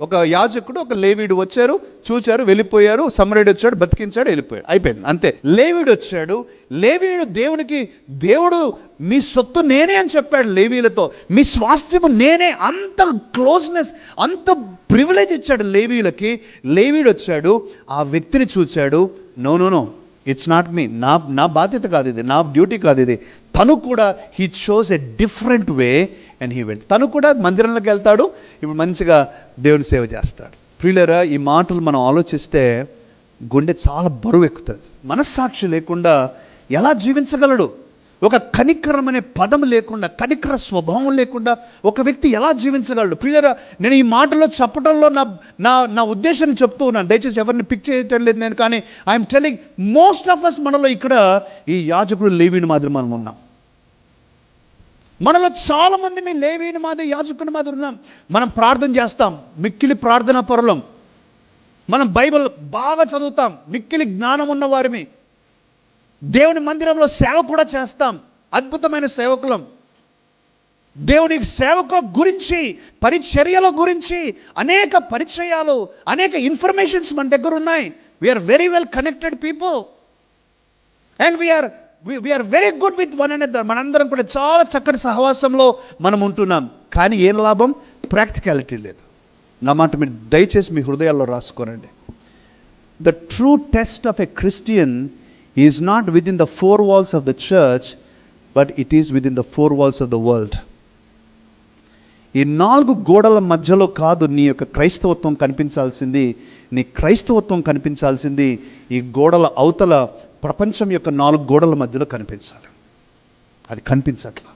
ఒక యాజకుడు ఒక లేవీడు వచ్చారు చూచారు వెళ్ళిపోయారు సమరేడు వచ్చాడు బతికించాడు వెళ్ళిపోయాడు. అయిపోయింది. అంతే. లేవీడు వచ్చాడు లేవీడు దేవునికి దేవుడు మీ సొత్తు నేనే అని చెప్పాడు లేవీలతో. మీ స్వాస్థ్యము నేనే. అంత క్లోజ్నెస్ అంత ప్రివిలేజ్ ఇచ్చాడు లేవీలకి. లేవీడు వచ్చాడు ఆ వ్యక్తిని చూచాడు. No no no. It's not me నా నా బాధ్యత కాదు ఇది. నా డ్యూటీ కాదు ఇది. తను కూడా he shows a different way and he went తను కూడా మందిరంలోకి వెళ్తాడు. ఇప్పుడు మంచిగా దేవుని సేవ చేస్తాడు. ప్రియులరా ఈ మాటలు మనం ఆలోచిస్తే గుండె చాలా బరువు ఎక్కుతుంది. మనస్సాక్షి లేకుండా ఎలా జీవించగలడు? ఒక కనికరం అనే పదం లేకుండా కనికర స్వభావం లేకుండా ఒక వ్యక్తి ఎలా జీవించగలడు? ప్రియరా నేను ఈ మాటలో చెప్పడంలో నా నా నా ఉద్దేశాన్ని చెప్తూ ఉన్నాను. దయచేసి ఎవరిని పిక్ చేయటం లేదు నేను కానీ I'm telling most of us మనలో ఇక్కడ ఈ యాజకుడు లేవిని మాదిరి మనం ఉన్నాం. మనలో చాలామంది మేము మీ లేవీని మాదిరి యాజకుని మాదిరి ఉన్నాం. మనం ప్రార్థన చేస్తాం. మిక్కిలి ప్రార్థన పొరలం. మనం బైబిల్ బాగా చదువుతాం. మిక్కిలి జ్ఞానం ఉన్న వారిమి దేవుని మందిరంలో సేవ కూడా చేస్తాం. అద్భుతమైన సేవకులం. దేవుని సేవక గురించి పరిచర్యల గురించి అనేక పరిచయాలు అనేక ఇన్ఫర్మేషన్స్ మన దగ్గర ఉన్నాయి. We're very well connected people and we're we're very good with one and మనందరం కూడా చాలా చక్కటి సహవాసంలో మనం ఉంటున్నాం. కానీ ఏం లాభం? ప్రాక్టికాలిటీ లేదు. నా మాట మీరు దయచేసి మీ హృదయాల్లో రాసుకోనండి. The true test of a Christian is not within the four walls of the church but it is within the four walls of the world ఈ నాలుగు గోడల మధ్యలో కాదు నీ యొక్క క్రైస్తవత్వం కనిపించాల్సింది. నీ క్రైస్తవత్వం కనిపించాల్సింది ఈ గోడల అవతల ప్రపంచం యొక్క నాలుగు గోడల మధ్యలో కనిపించాలి. అది కనిపించట్లా.